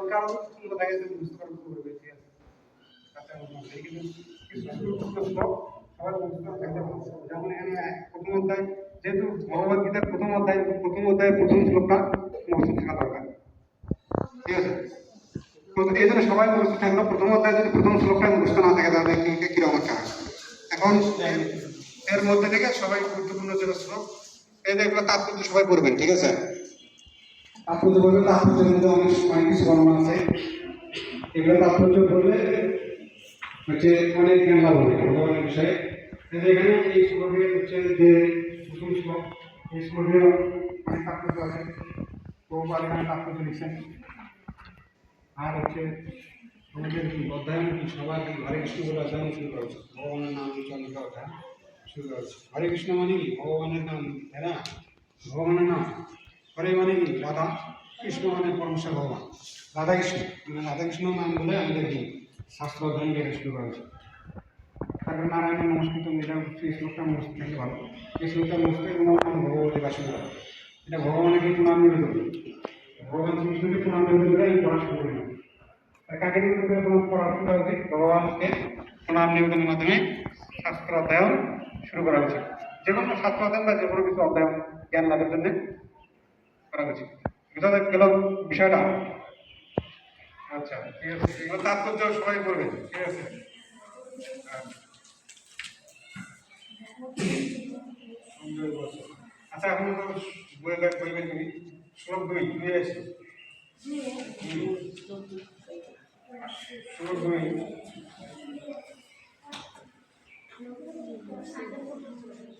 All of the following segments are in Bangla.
কাউকে আরও সুন্দর লাগে যে বুঝতে পারব ঠিক আছে। আচ্ছা প্রথম অধ্যায়, যেহেতু ভগবত গীতার প্রথম অধ্যায় প্রথম অধ্যায় প্রথম শ্লোকটা মুখস্থ থাকা দরকার। ঠিক আছে? এই জন্য সবাই মুখস্থ থাকল প্রথম অধ্যায় যদি প্রথম শ্লোকটা মুখস্থ না থাকে, তাহলে কি কি অবস্থা এখন এর মধ্যে থেকে সবাই গুরুত্বপূর্ণ যে শ্লোক, এই এগুলো তাৎপর্য সবাই পড়বেন, ঠিক আছে? তাৎপর্য বলবে, তাৎপর্যের মধ্যে অনেক অনেক কিছু বর্ণনা আছে। এগুলো তাৎপর্য বললে হচ্ছে অনেক জ্ঞান লাভ হবে ভগবানের বিষয়ে। এখানে এই শ্লোকে হচ্ছে যে প্রথম শ্লোক এই শ্লোকে অনেক তাৎপর্য আছে। বহুবার এখানে তাৎপর্য লিখছেন। আর হচ্ছে আমাদের অধ্যায়ন সবার হরে কৃষ্ণ বলে অধ্যায়ন শুরু করা ভগবানের নাম চন্দ্রিকা অধ্যায়ন শুরু করা হরে কৃষ্ণ মানে কি? ভগবানের নাম, তাই ভগবানের নাম। হরে মানে কি রাধা কৃষ্ণ মানে পরমেশ্বর ভগবান রাধা কৃষ্ণ মানে রাধা কৃষ্ণ নাম বলে আমাদের কি শাস্ত্র অধ্যয়ন থেকে শুরু করা উচিত তারপরে নারায়ণের নমস্কৃত এটা এই শ্লোকটা মুখস্থ থাকলে ভালো এই শ্লোকটা মুখস্থ নাম ভগবতী বাসনা এটা ভগবানের কি প্রণাম নিবেদন ভগবান শ্রীকৃষ্ণকে প্রণাম নিবেদন করে পড়া শুরু করলাম আর কাকে নিবেদন করে তোমার পড়াশোনা উচিত? ভগবানকে প্রণাম নিবেদনের মাধ্যমে শাস্ত্র অধ্যয়ন শুরু করা উচিত। যে কোনো শাস্ত্র অধ্যয়ন বা যে কোনো কিছু অধ্যয়ন জ্ঞান লাভের জন্য করা উচিত বুঝা গেল বিষয়টা। আচ্ছা ঠিক আছে। এগুলো তাৎপর্য সবাই করবে। ঠিক আছে। আচ্ছা এখন তো বই ব্যাগ করবে তুমি। শ্লোক দুই দুই আছে শ্লোক দুই এখানে শ্লোক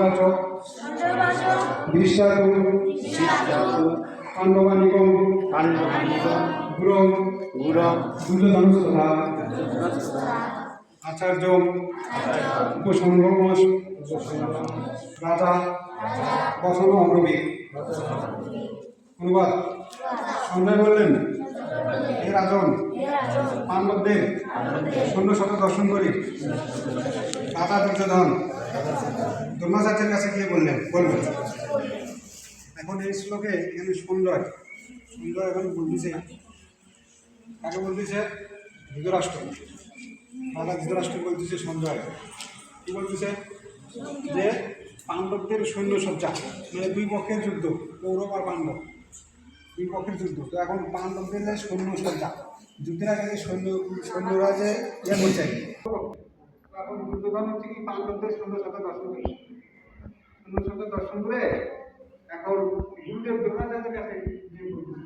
বচন বিশ্বাস পাণ্ডবানিকম গুরম গুরম দুর্যোধন আচার্য উপসংঘ রাজা বসন অগ্রবী। অনুবাদ সঞ্জয় বললেন হে রাজন পাণ্ডবদের সৈন্য শত দর্শন করি। রাজা দুর্যোধন দ্রোণাচার্যের কাছে গিয়ে বললেন বলবেন এখন এই শ্লোকে এখানে সুন্দর সুন্দর এখন বলতেছে কাকে বলতেছে ধৃতরাষ্ট্র। রাজা ধৃতরাষ্ট্র বলতেছে সঞ্জয়। কি বলতেছে? যে পাণ্ডবদের সৈন্য সজ্জা মানে দুই পক্ষের যুদ্ধ, কৌরব আর পাণ্ডব। দুই পক্ষের যুদ্ধ। তো এখন পাণ্ডবদের যে সৈন্য সজ্জা যুদ্ধের আগে যে সৈন্য, সৈন্যরা যে ইয়ে এখন দুর্যোধন হচ্ছে কি পাণ্ডবদের সৈন্য সজ্জা দর্শন করে। সৈন্য সজ্জা দর্শন করে এখন গুরুদেব দ্রোণাচার্যের কাছে গিয়ে বলতেছে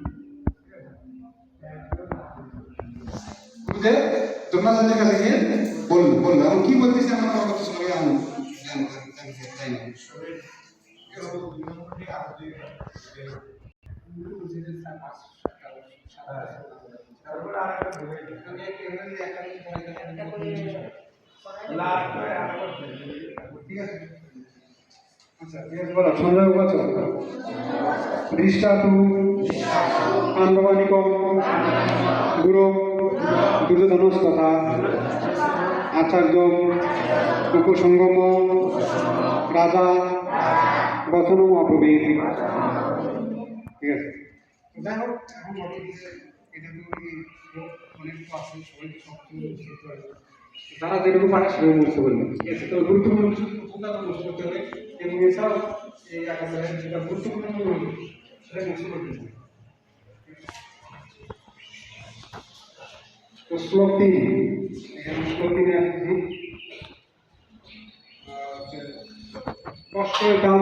বুঝে দ্রোণাচার্যের কাছে গিয়ে বলল বলল এখন কি বলতেছে আমার আমার কথা সবাই আমি জানতে চাই না ঠিক আছে আচ্ছা ঠিক আছে বলো সঞ্জয় বচন দৃষ্টাতু পাণ্ডবানিকম গুরু দুর্যোধনস্তথা আচার্য উপসঙ্গম রাজা বচনম অব্রবীত ঠিক আছে তো। যারা যেটুকু পারে সেভাবে মুখস্থ করবে ঠিক আছে গুরুত্বপূর্ণ কিছু প্রশ্নটা মুখস্থ করতে হবে এবং এছাড়াও এই যেটা গুরুত্বপূর্ণ সেটা করতে হবে কষ্টের দাম